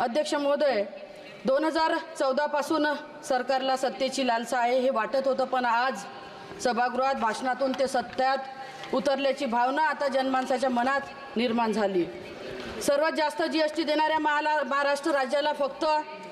अध्यक्ष महोदय दोन हजार चौदापासून सरकारला सत्तेची लालसा आहे हे वाटत होतं पण आज सभागृहात भाषणातून ते सत्यात उतरल्याची भावना आता जनमानसाच्या मनात निर्माण झाली. सर्वात जास्त जी एस टी देणाऱ्या महाला महाराष्ट्र राज्याला फक्त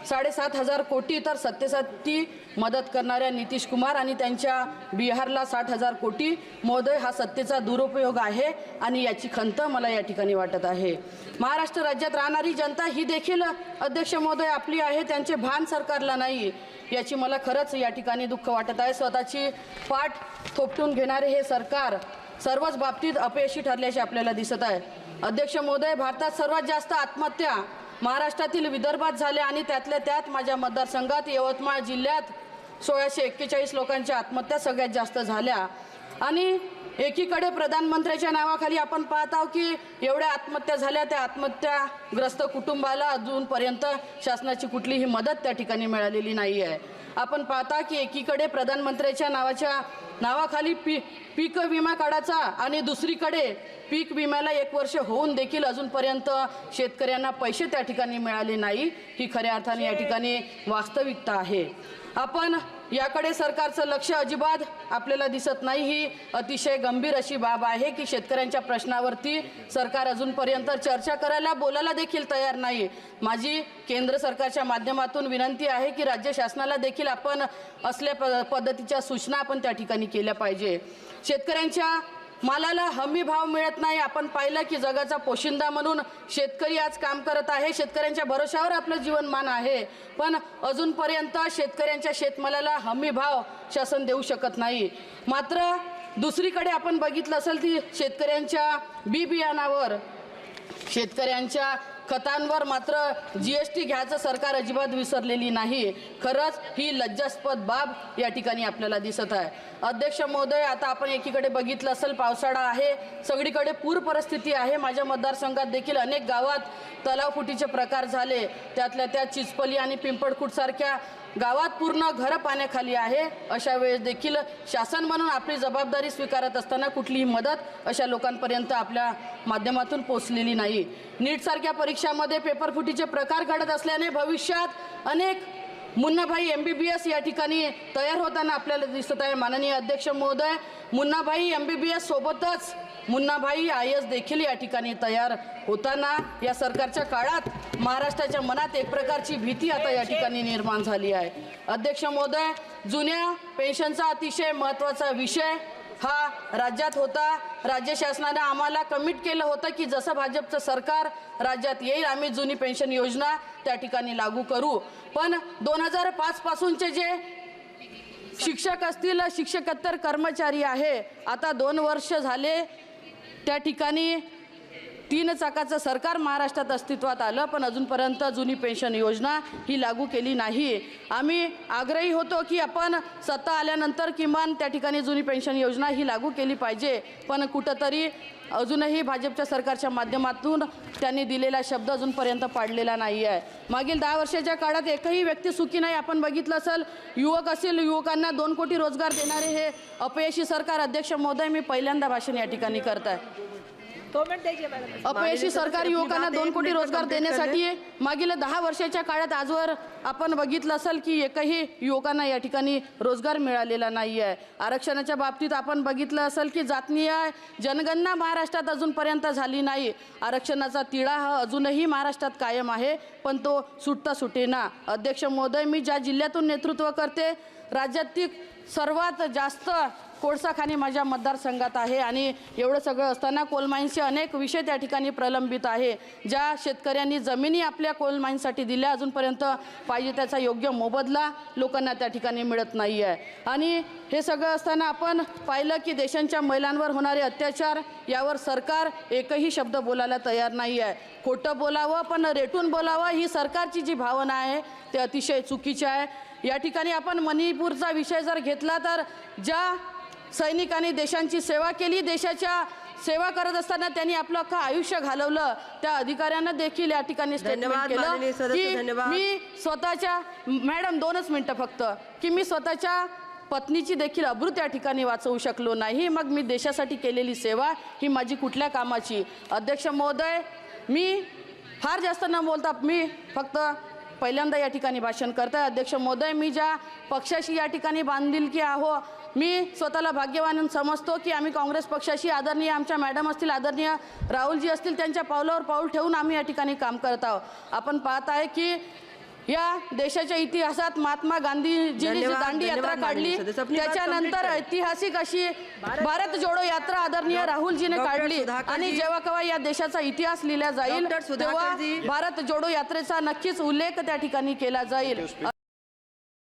साडेसात हजार कोटी तर सत्तेसाठी मदत करणाऱ्या नितीश कुमार आणि त्यांच्या बिहारला साठ हजार कोटी. महोदय हा सत्तेचा दुरुपयोग आहे आणि याची खंत मला या ठिकाणी वाटत आहे. महाराष्ट्र राज्यात राहणारी जनता ही देखील अध्यक्ष महोदय आपली आहे त्यांचे भान सरकारला नाही. याची मला खरंच या ठिकाणी दुःख वाटत आहे. स्वतःची पाठ थोपटून घेणारे हे सरकार सर्वच बाबतीत अपयशी ठरल्याचे आपल्याला दिसत आहे. अध्यक्ष महोदय भारतात सर्वात जास्त आत्महत्या महाराष्ट्रातील विदर्भात झाल्या आणि त्यातल्या त्यात माझ्या मतदारसंघात यवतमाळ जिल्ह्यात सोळाशे एक्केचाळीस लोकांच्या आत्महत्या सगळ्यात जास्त झाल्या. आणि एकीकडे प्रधानमंत्र्याच्या नावाखाली आपण पाहत आहोत की एवढ्या आत्महत्या झाल्या त्या आत्महत्याग्रस्त कुटुंबाला अजूनपर्यंत शासनाची कुठलीही मदत त्या ठिकाणी मिळालेली नाही आहे आपण पाहता की एकीकडे प्रधानमंत्र्याच्या नावाच्या नावाखाली पी पीक विमा काढायचा आणि दुसरीकडे पीक विम्याला एक वर्ष होऊन देखील अजूनपर्यंत शेतकऱ्यांना पैसे त्या ठिकाणी मिळाले नाही ही खऱ्या अर्थाने या ठिकाणी वास्तविकता आहे. आपण याकडे सरकारचं लक्ष अजिबात आपल्याला दिसत नाही ही अतिशय गंभीर अशी बाब आहे की शेतकऱ्यांच्या प्रश्नावरती सरकार अजूनपर्यंत चर्चा करायला बोलायला देखील तयार नाही माझी केंद्र सरकारच्या माध्यमातून विनंती आहे की राज्य शासनाला देखील आपण असल्या प पद्धतीच्या सूचना आपण त्या ठिकाणी केल्या पाहिजे. शेतकऱ्यांच्या मालाला हमी भाव मिळत नाही. आपण पाहिलं की जगाचा पोशिंदा म्हणून शेतकरी आज काम करत आहे. शेतकऱ्यांच्या भरोशावर आपलं जीवनमान आहे. पण अजूनपर्यंत शेतकऱ्यांच्या शेतमालाला हमी भाव शासन देऊ शकत नाही. मात्र दुसरीकडे आपण बघितलं असेल की शेतकऱ्यांच्या बी बियाणावर. शेतकऱ्यांच्या खतांवर मात्र जी एस टी घ्यायचं सरकार अजिबात विसरलेली नाही. खरंच ही लज्जास्पद बाब या ठिकाणी आपल्याला दिसत आहे. अध्यक्ष महोदय आता आपण एकीकडे बघितलं असेल पावसाळा आहे. सगळीकडे पूर परिस्थिती आहे. माझ्या मतदारसंघात देखील अनेक गावात तलावफुटीचे प्रकार झाले. त्यातल्या त्यात चिचपली आणि पिंपळखुटसारख्या गावात पूर्ण घरं पाण्याखाली आहे. अशा वेळेस देखील शासन म्हणून आपली जबाबदारी स्वीकारत असताना कुठलीही मदत अशा लोकांपर्यंत आपल्या माध्यमातून पोचलेली नाही. नीटसारख्या परीक्षामध्ये पेपरफुटीचे प्रकार घडत असल्याने भविष्यात अनेक Munnabhai M B B S या ठिकाणी तयार होताना आपल्याला दिसत आहे. माननीय अध्यक्ष महोदय Munnabhai M B B S सोबतच मुन्नाभाई आय एस देखील या ठिकाणी तयार होताना या सरकारच्या काळात महाराष्ट्राच्या मनात एक प्रकारची भीती आता या ठिकाणी निर्माण झाली आहे. अध्यक्ष महोदय जुन्या पेन्शनचा अतिशय महत्त्वाचा विषय हा राज्यात होता. राज्य शासनानं आम्हाला कमिट केलं होतं की जसं भाजपचं सरकार राज्यात येईल आम्ही जुनी पेन्शन योजना त्या ठिकाणी लागू करू. पण दोन हजार पाचपासूनचे जे शिक्षक असतील शिक्षकोत्तर कर्मचारी आहे आता दोन वर्ष झाले त्या ठिकाणी तीन चाकाचं सरकार महाराष्ट्रात अस्तित्वात आलं पण अजूनपर्यंत जुनी पेन्शन योजना ही लागू केली नाही. आम्ही आग्रही होतो की आपण सत्ता आल्यानंतर किमान त्या ठिकाणी जुनी पेन्शन योजना ही लागू केली पाहिजे. पण कुठंतरी अजूनही भाजपच्या सरकारच्या माध्यमातून त्यांनी दिलेला शब्द अजूनपर्यंत पाडलेला नाही आहे मागील दहा वर्षाच्या काळात एकही व्यक्ती सुखी नाही. आपण बघितलं असेल युवक असेल युवकांना दोन कोटी रोजगार देणारे हे अपयशी सरकार. अध्यक्ष महोदय मी पहिल्यांदा भाषण या ठिकाणी करत आहे अपयशी सरकार युवकांना दोन कोटी रोजगार देण्यासाठी मागील दहा वर्षाच्या काळात आजवर आपण बघितलं असेल की एकही युवकांना या ठिकाणी रोजगार मिळालेला नाही आहे. आरक्षणाच्या बाबतीत आपण बघितलं असेल की जातनीय जनगणना महाराष्ट्रात अजूनपर्यंत झाली नाही. आरक्षणाचा तिढा हा अजूनही महाराष्ट्रात कायम आहे पण तो सुटता सुटेना. अध्यक्ष महोदय मी ज्या जिल्ह्यातून नेतृत्व करते राज्यातील सर्वात जास्त कोळसाखानी माझ्या मतदारसंघात आहे आणि एवढं सगळं असताना कोलमाईनचे अनेक विषय त्या ठिकाणी प्रलंबित आहे. ज्या शेतकऱ्यांनी जमिनी आपल्या कोलमाईनसाठी दिल्या अजूनपर्यंत पाहिजे त्याचा योग्य मोबदला लोकांना त्या ठिकाणी मिळत नाही आहे आणि हे सगळं असताना आपण पाहिलं की देशांच्या महिलांवर होणारे अत्याचार यावर सरकार एकही शब्द बोलायला तयार नाही आहे खोटं बोलावं पण रेटून बोलावं ही सरकारची जी भावना आहे ते अतिशय चुकीची आहे. या ठिकाणी आपण मणिपूरचा विषय जर घेतला तर ज्या सैनिकांनी देशांची सेवा केली. देशाच्या सेवा करत असताना त्यांनी आपलं अख्खं आयुष्य घालवलं. त्या अधिकाऱ्यांना देखील या ठिकाणी. मी स्वतःच्या मॅडम दोनच मिनटं फक्त. की मी स्वतःच्या पत्नीची देखील अब्रू त्या ठिकाणी वाचवू शकलो नाही. मग मी देशासाठी केलेली सेवा ही माझी कुठल्या कामाची? अध्यक्ष महोदय मी फार जास्त न बोलता मी फक्त पहिल्यांदा या ठिकाणी भाषण करत आहे अध्यक्ष मोदय मी ज्या पक्षाशी या ठिकाणी बांधिलकी आहो मी स्वतःला भाग्यवान समजतो की आम्ही काँग्रेस पक्षाशी आदरणीय आमच्या मॅडम असतील आदरणीय राहुलजी असतील त्यांच्या पावलावर पाऊल ठेवून आम्ही या ठिकाणी काम करत आहोत. आपण पाहत आहे की या देशाच्या इतिहासात महात्मा गांधीजींनी जी दांडी यात्रा काढली त्याच्यानंतर. ऐतिहासिक अशी भारत जोडो यात्रा आदरणीय राहुलजीने काढली आणि. जेव्हा केव्हा या देशाचा इतिहास लिहिला जाईल तेव्हा. भारत जोडो यात्रेचा नक्कीच उल्लेख त्या ठिकाणी केला जाईल